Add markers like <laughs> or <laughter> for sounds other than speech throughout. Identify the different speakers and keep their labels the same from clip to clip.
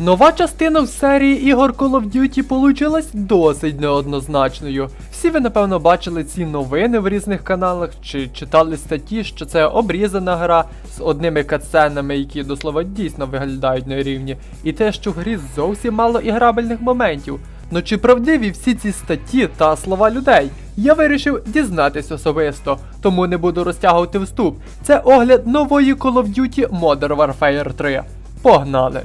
Speaker 1: Нова частина в серії ігор Call of Duty получилась досить неоднозначною. Всі ви, напевно, бачили ці новини в різних каналах чи читали статті, що це обрізана гра з одними катсценами, які до слова дійсно виглядають на рівні, і те, що в грі зовсім мало іграбельних моментів. Ну чи правдиві всі ці статті та слова людей? Я вирішив дізнатись особисто, тому не буду розтягувати вступ. Це огляд нової Call of Duty Modern Warfare 3. Погнали!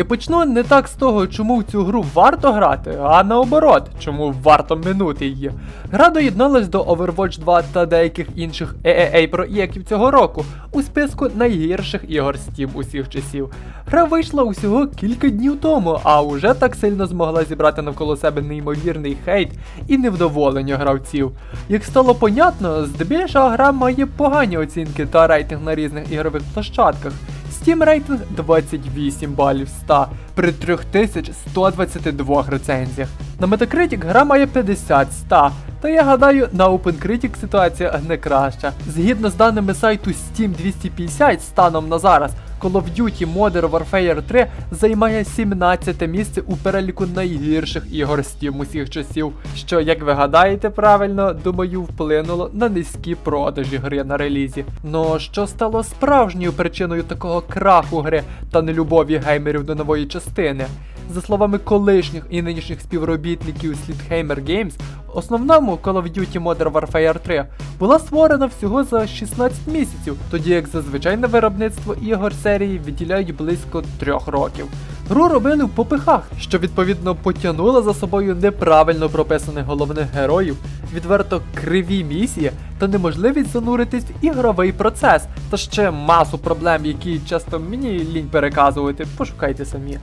Speaker 1: І почну не так з того, чому в цю гру варто грати, а наоборот, чому варто минути її. Гра доєдналась до Overwatch 2 та деяких інших AAA проєктів цього року у списку найгірших ігор Steam усіх часів. Гра вийшла усього кілька днів тому, а уже так сильно змогла зібрати навколо себе неймовірний хейт і невдоволення гравців. Як стало понятно, здебільшого гра має погані оцінки та рейтинг на різних ігрових площадках. Steam рейтинг 28 балів з 100 при 3122 рецензіях. На Metacritic гра має 50 з 100, та я гадаю, на OpenCritic ситуація не краща. Згідно з даними сайту Steam 250 станом на зараз, Call of Duty Modern Warfare 3 займає 17 місце у переліку найгірших ігор Steam усіх часів, що, як ви гадаєте правильно, думаю, вплинуло на низькі продажі гри на релізі. Ну що стало справжньою причиною такого краху гри та нелюбові геймерів до нової частини? За словами колишніх і нинішніх співробітників Slithammer Games, основному Call of Duty Modern Warfare 3 була створена всього за 16 місяців, тоді як зазвичай на виробництво ігор серії виділяють близько 3 років. Гру робили в попихах, що відповідно потягнуло за собою неправильно прописаних головних героїв, відверто криві місії та неможливість зануритись в ігровий процес, та ще масу проблем, які часто мені лінь переказувати, пошукайте самі.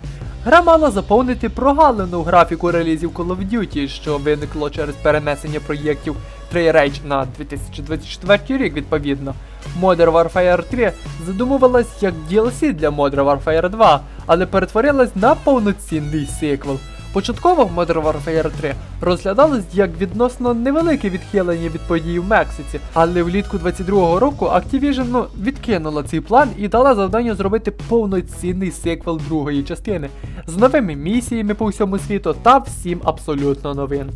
Speaker 1: Гра мала заповнити прогалину графіку релізів Call of Duty, що виникло через перенесення проєктів Rage на 2024 рік відповідно. Modern Warfare 3 задумувалась як DLC для Modern Warfare 2, але перетворилась на повноцінний сиквел. Початково Modern Warfare 3 розглядалось як відносно невелике відхилення від подій в Мексиці, але влітку 22-го року Activision ну, відкинула цей план і дала завдання зробити повноцінний сиквел другої частини з новими місіями по всьому світу та всім абсолютно новин.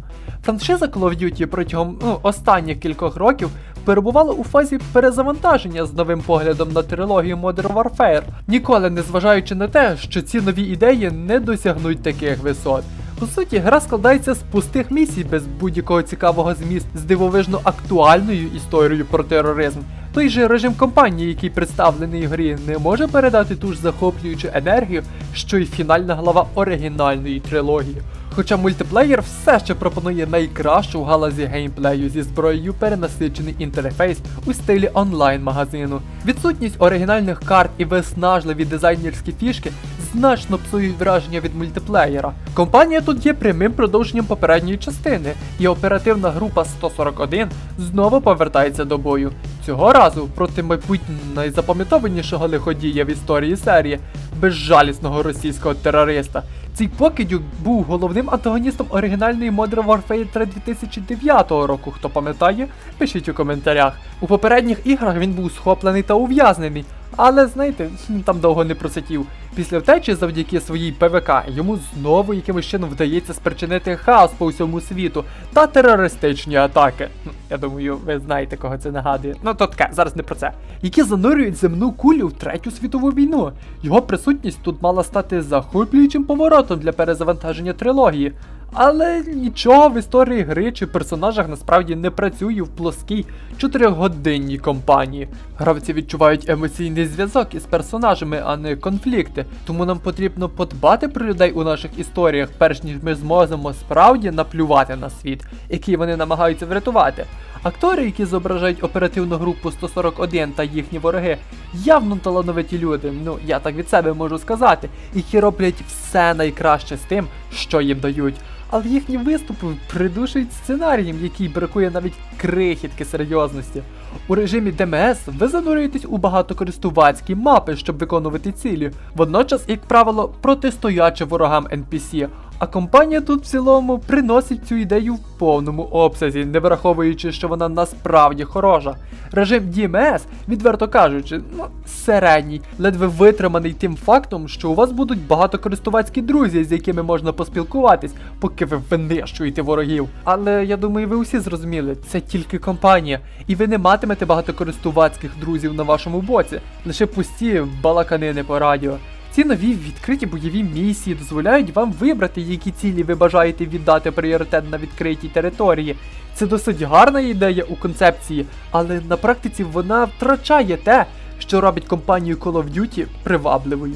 Speaker 1: Франшиза Call of Duty протягом ну, останніх кількох років перебувала у фазі перезавантаження з новим поглядом на трилогію Modern Warfare, ніколи не зважаючи на те, що ці нові ідеї не досягнуть таких висот. По суті, гра складається з пустих місій без будь-якого цікавого змісту з дивовижно актуальною історією про тероризм. Той же режим кампанії, який представлений в грі, не може передати ту ж захоплюючу енергію, що й фінальна глава оригінальної трилогії. Хоча мультиплеєр все ще пропонує найкращу в галузі геймплею зі зброєю перенасичений інтерфейс у стилі онлайн-магазину. Відсутність оригінальних карт і виснажливі дизайнерські фішки значно псують враження від мультиплеєра. Компанія тут є прямим продовженням попередньої частини, і оперативна група 141 знову повертається до бою. Цього разу проти мабуть найзапам'ятованішого лиходія в історії серії безжалісного російського терориста. Цей покидюк був головним антагоністом оригінальної Modern Warfare 3 2009 року. Хто пам'ятає, пишіть у коментарях. У попередніх іграх він був схоплений та ув'язнений, але знаєте, <laughs> там довго не просидів. Після втечі завдяки своїй ПВК йому знову якимось чином вдається спричинити хаос по всьому світу та терористичні атаки. Я думаю, ви знаєте, кого це нагадує. Ну то таке, зараз не про це. Які занурюють земну кулю в третю світову війну. Його присутність тут мала стати захоплюючим поворотом для перезавантаження трилогії. Але нічого в історії гри чи персонажах насправді не працює в плоскій 4-годинній кампанії. Гравці відчувають емоційний зв'язок із персонажами, а не конфлікти. Тому нам потрібно подбати про людей у наших історіях, перш ніж ми зможемо справді наплювати на світ, який вони намагаються врятувати. Актори, які зображають оперативну групу 141 та їхні вороги, явно талановиті люди, ну я так від себе можу сказати, які роблять все найкраще з тим, що їм дають. Але їхні виступи придушують сценарієм, який бракує навіть крихітки серйозності. У режимі ДМС ви занурюєтесь у багатокористувацькі мапи, щоб виконувати цілі, водночас, як правило, протистоячи ворогам NPC. А компанія тут в цілому приносить цю ідею в повному обсязі, не враховуючи, що вона насправді хороша. Режим DMS, відверто кажучи, ну середній, ледве витриманий тим фактом, що у вас будуть багатокористувацькі друзі, з якими можна поспілкуватись, поки ви винищуєте ворогів. Але я думаю, ви усі зрозуміли, це тільки компанія, і ви не матимете багатокористувацьких друзів на вашому боці, лише пусті балаканини по радіо. Ці нові відкриті бойові місії дозволяють вам вибрати, які цілі ви бажаєте віддати пріоритет на відкритій території. Це досить гарна ідея у концепції, але на практиці вона втрачає те, що робить компанію Call of Duty привабливою.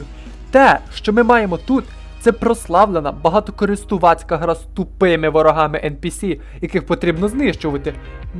Speaker 1: Те, що ми маємо тут, це прославлена багатокористувацька гра з тупими ворогами NPC, яких потрібно знищувати.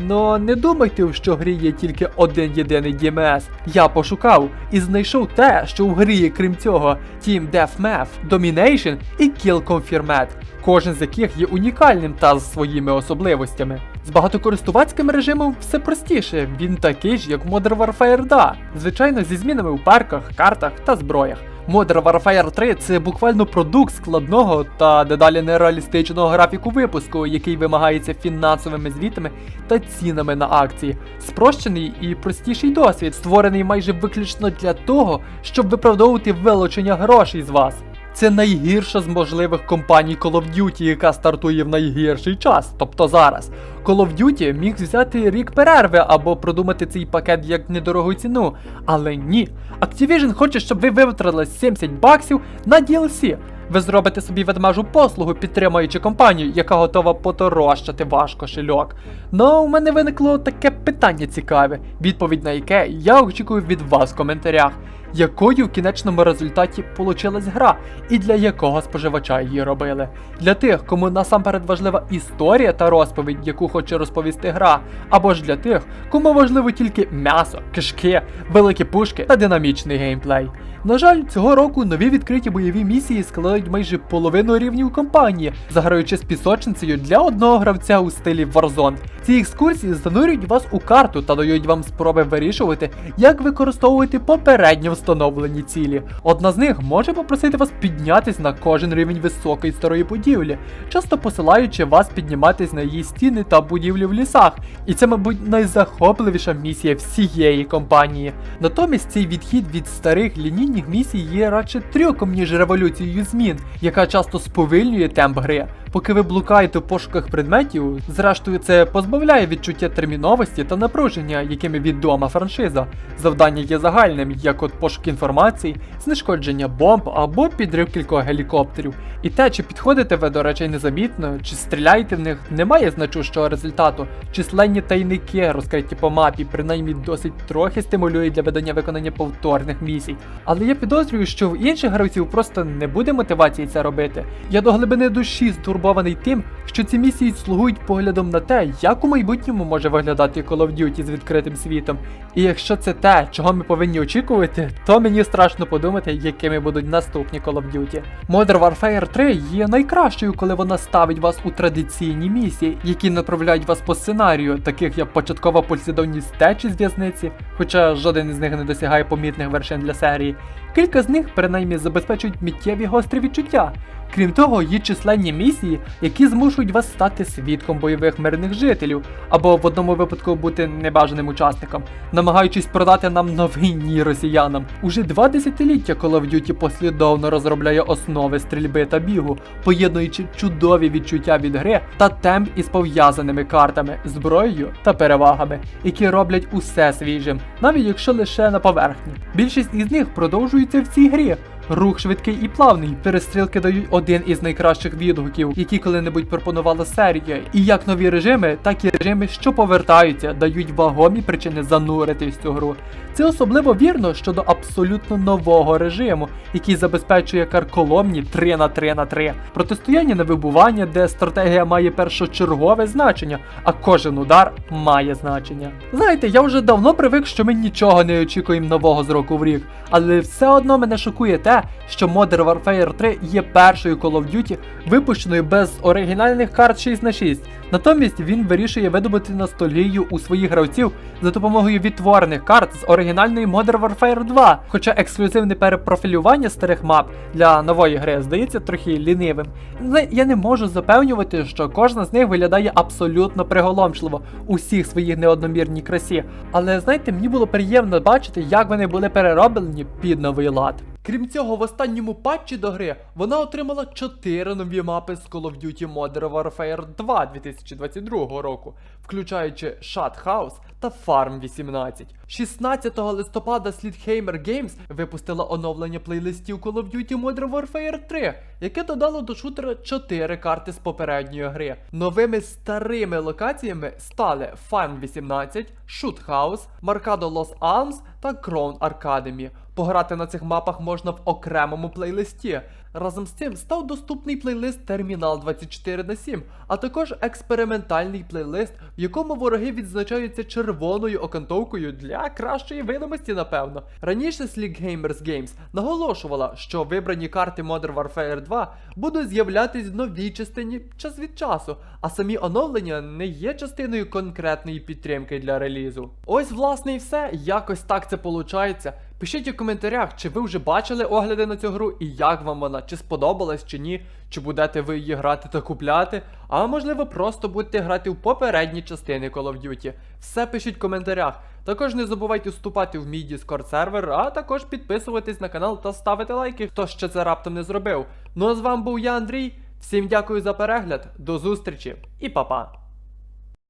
Speaker 1: Но не думайте, що в грі є тільки один єдиний DMS. Я пошукав і знайшов те, що в грі є крім цього Team Deathmatch, Domination і Kill Confirmed, кожен з яких є унікальним та з своїми особливостями. З багатокористувацьким режимом все простіше, він такий ж, як в Modern Warfare 2, звичайно, зі змінами у парках, картах та зброях. Modern Warfare 3 це буквально продукт складного та дедалі нереалістичного графіку випуску, який вимагається фінансовими звітами та цінами на акції. Спрощений і простіший досвід, створений майже виключно для того, щоб виправдовувати вилучення грошей з вас. Це найгірша з можливих компаній Call of Duty, яка стартує в найгірший час, тобто зараз. Call of Duty міг взяти рік перерви або продумати цей пакет як недорогу ціну. Але ні. Activision хоче, щоб ви витратили 70 баксів на DLC. Ви зробите собі ведмежу послугу, підтримуючи компанію, яка готова поторощати ваш кошельок. Ну, у мене виникло таке питання цікаве, відповідь на яке я очікую від вас в коментарях. Якою в кінечному результаті получилась гра, і для якого споживача її робили? Для тих, кому насамперед важлива історія та розповідь, яку хоче розповісти гра, або ж для тих, кому важливо тільки м'ясо, кишки, великі пушки та динамічний геймплей. На жаль, цього року нові відкриті бойові місії складають майже половину рівнів кампанії, заграючи з пісочницею для одного гравця у стилі Warzone. Ці екскурсії занурюють вас у карту та дають вам спроби вирішувати, як використовувати попередньо встановлені цілі. Одна з них може попросити вас піднятись на кожен рівень високої старої будівлі, часто посилаючи вас підніматись на її стіни та будівлі в лісах. І це, мабуть, найзахопливіша місія всієї компанії. Натомість цей відхід від старих лінійних місій є радше трюком, ніж революцією змін, яка часто сповільнює темп гри. Поки ви блукаєте в пошуках предметів, зрештою це позбавляє відчуття терміновості та напруження, якими відома франшиза. Завдання є загальним, як от пошук інформації, знешкодження бомб або підрив кількох гелікоптерів. І те, чи підходите ви до речей незамітно, чи стріляєте в них, не має значущого результату. Численні тайники, розкриті по мапі, принаймні досить трохи стимулюють для видання виконання повторних місій. Але я підозрюю, що в інших гравців просто не буде мотивації це робити. Я до глибини душі стурбований тим, що ці місії слугують поглядом на те, як у майбутньому може виглядати Call of Duty з відкритим світом. І якщо це те, чого ми повинні очікувати, то мені страшно подумати, якими будуть наступні Call of Duty. Modern Warfare 3 є найкращою, коли вона ставить вас у традиційні місії, які направляють вас по сценарію, таких як початкова послідовність течі з в'язниці, хоча жоден із них не досягає помітних вершин для серії. Кілька з них принаймні забезпечують миттєві гострі відчуття. Крім того, є численні місії, які змушують вас стати свідком бойових мирних жителів, або в одному випадку бути небажаним учасником, намагаючись продати нам новинні росіянам. Уже два десятиліття Call of Duty послідовно розробляє основи стрільби та бігу, поєднуючи чудові відчуття від гри та темп із пов'язаними картами, зброєю та перевагами, які роблять усе свіжим, навіть якщо лише на поверхні. Більшість із них продовжується в цій грі. Рух швидкий і плавний. Перестрілки дають один із найкращих відгуків, які коли-небудь пропонувала серія. І як нові режими, так і режими, що повертаються, дають вагомі причини зануритись цю гру. Це особливо вірно щодо абсолютно нового режиму, який забезпечує карколомні 3 на 3 на 3 протистояння на вибування, де стратегія має першочергове значення, а кожен удар має значення. Знаєте, я вже давно привик, що ми нічого не очікуємо нового з року в рік, але все одно мене шокує те, що Modern Warfare 3 є першою Call of Duty, випущеною без оригінальних карт 6 на 6 Натомість він вирішує видобути ностальгію у своїх гравців за допомогою відтворених карт з оригінальної Modern Warfare 2. Хоча ексклюзивне перепрофілювання старих мап для нової гри здається трохи лінивим. Але я не можу запевнювати, що кожна з них виглядає абсолютно приголомшливо у всіх своїх неодномірній красі. Але знаєте, мені було приємно бачити, як вони були перероблені під новий лад. Крім цього, в останньому патчі до гри вона отримала 4 нові мапи з Call of Duty Modern Warfare 2 2022 року, включаючи Shut House та Farm 18. 16 листопада Slithammer Games випустила оновлення плейлистів Call of Duty Modern Warfare 3, яке додало до шутера 4 карти з попередньої гри. Новими старими локаціями стали Farm 18, Shoot House, Marcado Los Alms та Crown Academy. Пограти на цих мапах можна в окремому плейлисті. Разом з цим став доступний плейлист Термінал 24 на 7, а також експериментальний плейлист, в якому вороги відзначаються червоною окантовкою для кращої видимості, напевно. Раніше Sleek Gamers Games наголошувала, що вибрані карти Modern Warfare 2 будуть з'являтись в новій частині час від часу, а самі оновлення не є частиною конкретної підтримки для релізу. Ось, власне, і все. Якось так це получається. Пишіть у коментарях, чи ви вже бачили огляди на цю гру і як вам вона, чи сподобалась, чи ні, чи будете ви її грати та купляти, а можливо просто будете грати в попередні частини Call of Duty. Все пишіть в коментарях. Також не забувайте вступати в мій Discord сервер, а також підписуватись на канал та ставити лайки, хто ще це раптом не зробив. Ну а з вами був я, Андрій. Всім дякую за перегляд, до зустрічі і па-па!